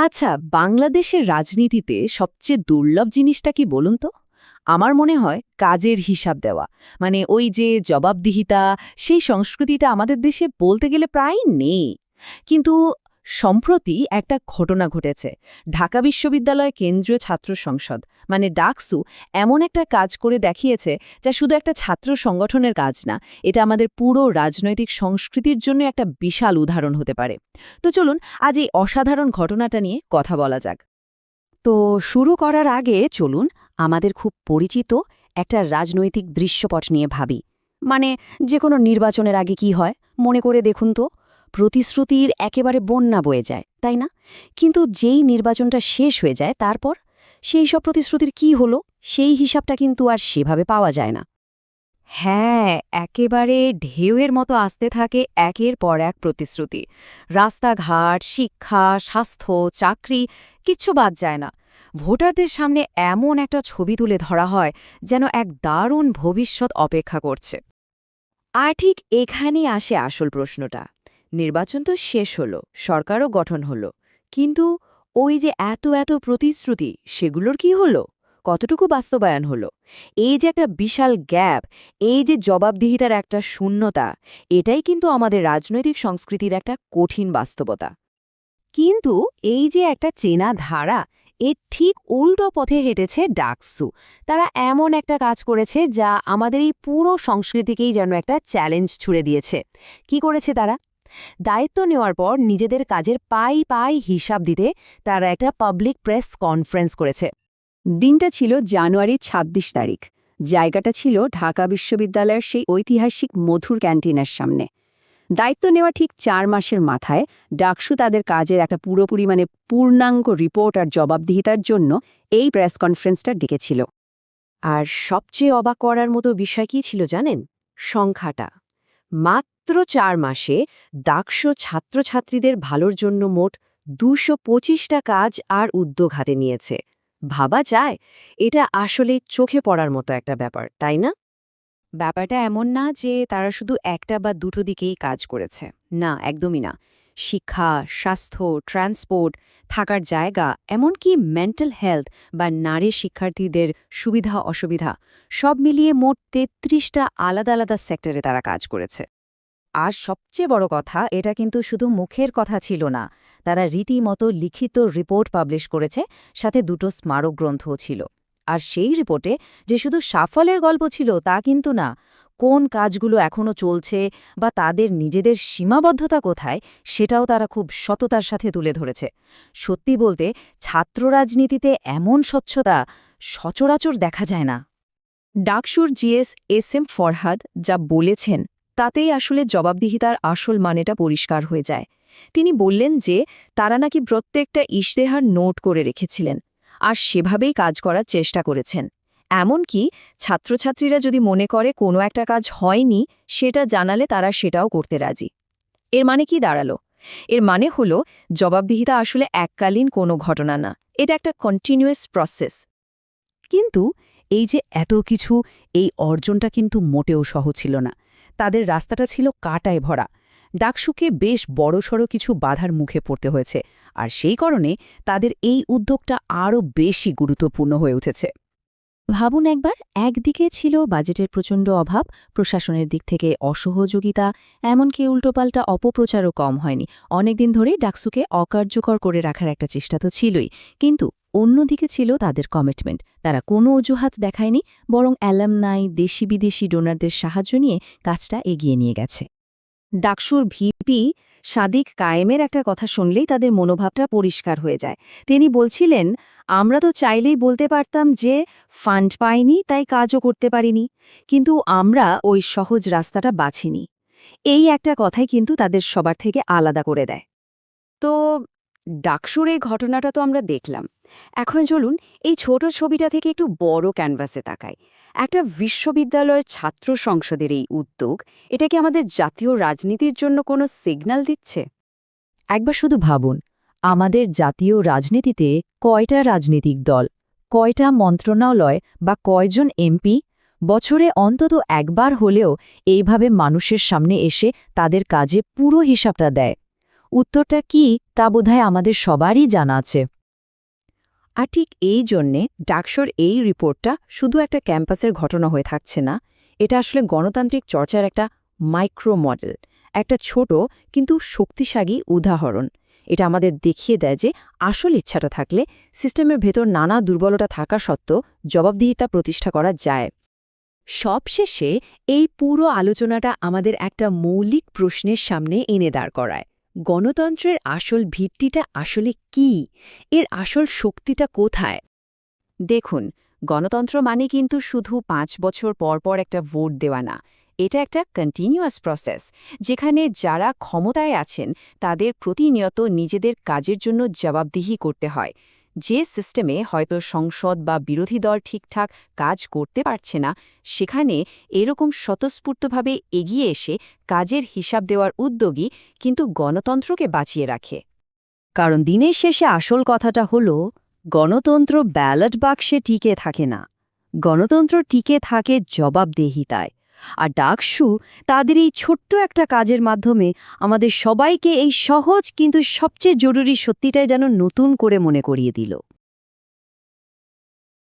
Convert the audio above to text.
আচ্ছা বাংলাদেশের রাজনীতিতে সবচেয়ে দুর্লভ জিনিসটা কি বলুন তো? আমার মনে হয় কাজের হিসাব দেওয়া। মানে ওই যে জবাবদিহিতা, সেই সংস্কৃতিটা আমাদের দেশে বলতে গেলে প্রায় নেই। কিন্তু সম্প্রতি একটা ঘটনা ঘটেছে। ঢাকা বিশ্ববিদ্যালয় কেন্দ্রীয় ছাত্র সংসদ মানে ডাকসু, এমন একটা কাজ করে দেখিয়েছে যা শুধু একটা ছাত্র সংগঠনের কাজ না, এটা আমাদের পুরো রাজনৈতিক সংস্কৃতির জন্য একটা বিশাল উদাহরণ হতে পারে। তো চলুন, আজ এই অসাধারণ ঘটনাটা নিয়ে কথা বলা যাক। তো শুরু করার আগে চলুন, আমাদের খুব পরিচিত একটা রাজনৈতিক দৃশ্যপট নিয়ে ভাবি। মানে যে কোনো নির্বাচনের আগে কি হয়, মনে করে দেখুন তো। প্রতিশ্রুতির একেবারে বন্যা বয়ে যায়, তাই না? কিন্তু যেই নির্বাচনটা শেষ হয়ে যায়, তারপর সেই সব প্রতিশ্রুতির কি হলো? সেই হিসাবটা কিন্তু আর সেভাবে পাওয়া যায় না। হ্যাঁ একেবারে ঢেউয়ের মতো আসতে থাকে একের পর এক প্রতিশ্রুতি। রাস্তাঘাট, শিক্ষা, স্বাস্থ্য, চাকরি, কিচ্ছু বাদ যায় না। ভোটারদের সামনে এমন একটা ছবি তুলে ধরা হয়, যেন এক দারুণ ভবিষ্যৎ অপেক্ষা করছে। আর ঠিক এখানেই আসে আসল প্রশ্নটা। নির্বাচন তো শেষ হলো, সরকারও গঠন হলো। কিন্তু ওই যে এত এত প্রতিশ্রুতি, সেগুলোর কি হলো? কতটুকু বাস্তবায়ন হলো? এই যে একটা বিশাল গ্যাপ, এই যে জবাবদিহিতার একটা শূন্যতা, এটাই কিন্তু আমাদের রাজনৈতিক সংস্কৃতির একটা কঠিন বাস্তবতা। কিন্তু এই যে একটা চেনা ধারা, এর ঠিক উল্টো পথে হেঁটেছে ডাকসু। তারা এমন একটা কাজ করেছে যা আমাদের এই পুরো সংস্কৃতিকেই যেন একটা চ্যালেঞ্জ ছুড়ে দিয়েছে। কি করেছে তারা? দায়িত্ব নেওয়ার পর নিজেদের কাজের পাই পাই হিসাব দিতে তারা একটা পাবলিক প্রেস কনফারেন্স করেছে। দিনটা ছিল জানুয়ারি ২৬ তারিখ। জায়গাটা ছিল ঢাকা বিশ্ববিদ্যালয়ের সেই ঐতিহাসিক মধুর ক্যান্টিনের সামনে। দায়িত্ব নেওয়া ঠিক চার মাসের মাথায় ডাকসু তাদের কাজের একটা পুরোপুরি মানে পূর্ণাঙ্গ রিপোর্ট আর জবাবদিহিতার জন্য এই প্রেস কনফারেন্সটা ডেকেছিল। আর সবচেয়ে অবাক করার মতো বিষয় কি ছিল জানেন? সংখ্যাটা। মাত্র চার মাসে দাক্ষ ছাত্রছাত্রীদের ভালোর জন্য মোট দুশো পঁচিশটা কাজ আর উদ্যোগ হাতে নিয়েছে। ভাবা যায়, এটা আসলে চোখে পড়ার মতো একটা ব্যাপার, তাই না? ব্যাপারটা এমন না যে তারা শুধু একটা বা দুটো দিকেই কাজ করেছে। না, একদমই না। শিক্ষা, স্বাস্থ্য ট্রান্সপোর্ট থাকার জায়গা, এমনকি মেন্টাল হেলথ বা নারী শিক্ষার্থীদের সুবিধা, অসুবিধা, সব মিলিয়ে মোট তেত্রিশটা আলাদা আলাদা সেক্টরে তারা কাজ করেছে। আর সবচেয়ে বড় কথা, এটা কিন্তু শুধু মুখের কথা ছিল না, তারা রীতিমতো লিখিত রিপোর্ট পাবলিশ করেছে, সাথে দুটো স্মারক গ্রন্থও ছিল। আর সেই রিপোর্টে যে শুধু সাফল্যের গল্প ছিল তা কিন্তু না কোন কাজগুলো এখনও চলছে বা তাদের নিজেদের সীমাবদ্ধতা কোথায় সেটাও তারা খুব সততার সাথে তুলে ধরেছে। সত্যি বলতে, ছাত্র রাজনীতিতে এমন স্বচ্ছতা সচরাচর দেখা যায় না। ডাকসুর জিএস এস এম ফরহাদ যা বলেছেন, তাতেই আসলে জবাবদিহিতার আসল মানেটা পরিষ্কার হয়ে যায়। তিনি বললেন যে, তারা নাকি প্রত্যেকটা ইশতেহার নোট করে রেখেছিলেন আর সেভাবেই কাজ করার চেষ্টা করেছেন। এমনকি ছাত্রছাত্রীরা যদি মনে করে কোনো একটা কাজ হয়নি, সেটা জানালে তারা সেটাও করতে রাজি। এর মানে কি দাঁড়াল? এর মানে হল, জবাবদিহিতা আসলে এককালীন কোনো ঘটনা না, এটা একটা কন্টিনিউয়াস প্রসেস কিন্তু এই যে এত কিছু, এই অর্জনটা কিন্তু মোটেও সহজ ছিল না। তাদের রাস্তাটা ছিল কাটায় ভরা। ডাকসুকে বেশ বড়সড় কিছু বাধার মুখে পড়তে হয়েছে, আর সেই কারণে তাদের এই উদ্যোগটা আরও বেশি গুরুত্বপূর্ণ হয়ে উঠেছে। ভাবুন একবার, একদিকে ছিল বাজেটের প্রচণ্ড অভাব, প্রশাসনের দিক থেকে অসহযোগিতা, এমনকি উল্টোপাল্টা অপপ্রচারও কম হয়নি। অনেকদিন ধরেই ডাকসুকে অকার্যকর করে রাখার একটা চেষ্টা তো ছিলই, কিন্তু অন্যদিকে ছিল তাদের কমিটমেন্ট তারা কোনো অজুহাত দেখায়নি, বরং অ্যালামনাই দেশি বিদেশি ডোনারদের সাহায্য নিয়ে কাজটা এগিয়ে নিয়ে গেছে। ডাকসুর ভিপি সাদিক কায়েমের একটা কথা শুনলেই তাদের মনোভাবটা পরিষ্কার হয়ে যায়। তিনি বলছিলেন, আমরা তো চাইলেই বলতে পারতাম যে, ফান্ড পাইনি, তাই কাজও করতে পারিনি। কিন্তু আমরা ওই সহজ রাস্তাটা বাছিনি। এই একটা কথাই কিন্তু তাদের সবার থেকে আলাদা করে দেয়। তো ডাকসুর এই ঘটনাটা তো আমরা দেখলাম। এখন চলুন এই ছোট ছবিটা থেকে একটু বড় ক্যানভাসে তাকায় একটা বিশ্ববিদ্যালয়ের ছাত্র সংসদের এই উদ্যোগ, এটা কি আমাদের জাতীয় রাজনীতির জন্য কোনো সিগন্যাল দিচ্ছে? একবার শুধু ভাবুন, আমাদের জাতীয় রাজনীতিতে কয়টা রাজনৈতিক দল, কয়টা মন্ত্রণালয় বা কয়জন এমপি? বছরে অন্তত একবার হলেও এইভাবে মানুষের সামনে এসে তাদের কাজে পুরো হিসাবটা দেয়। উত্তরটা কি তা বোধহয় আমাদের সবারই জানা আছে। আর ঠিক এই জন্যে ডাকসর এই রিপোর্টটা শুধু একটা ক্যাম্পাসের ঘটনা হয়ে থাকছে না, এটা আসলে গণতান্ত্রিক চর্চার একটা মাইক্রো মডেল, একটা ছোট কিন্তু শক্তিশালী উদাহরণ। এটা আমাদের দেখিয়ে দেয় যে আসল ইচ্ছাটা থাকলে সিস্টেমের ভেতর নানা দুর্বলতা থাকা সত্ত্বেও জবাবদিহিতা প্রতিষ্ঠা করা যায়। সবশেষে এই পুরো আলোচনাটা আমাদের একটা মৌলিক প্রশ্নের সামনে এনে দাঁড় করায়। গণতন্ত্রের আসল ভিত্তিটা আসলে কি? এর আসল শক্তিটা কোথায়? দেখুন, গণতন্ত্র মানে কিন্তু শুধু পাঁচ বছর পর পর একটা ভোট দেওয়া না। এটা একটা কন্টিনিউয়াস প্রসেস যেখানে যারা ক্ষমতায় আছেন, তাদের প্রতিনিয়ত নিজেদের কাজের জন্য জবাবদিহি করতে হয়। যে সিস্টেমে হয়তো সংসদ বা বিরোধী দল ঠিকঠাক কাজ করতে পারছে না, সেখানে এরকম স্বতঃস্ফূর্তভাবে এগিয়ে এসে কাজের হিসাব দেওয়ার উদ্যোগী কিন্তু গণতন্ত্রকে বাঁচিয়ে রাখে। কারণ দিনের শেষে আসল কথাটা হলো, গণতন্ত্র ব্যালট বাক্সে টিকে থাকে না। গণতন্ত্র টিকে থাকে জবাবদেহিতায়। আর ডাকসু তাদের এই ছোট্ট একটা কাজের মাধ্যমে আমাদের সবাইকে এই সহজ কিন্তু সবচেয়ে জরুরি সত্যিটাই যেন নতুন করে মনে করিয়ে দিল।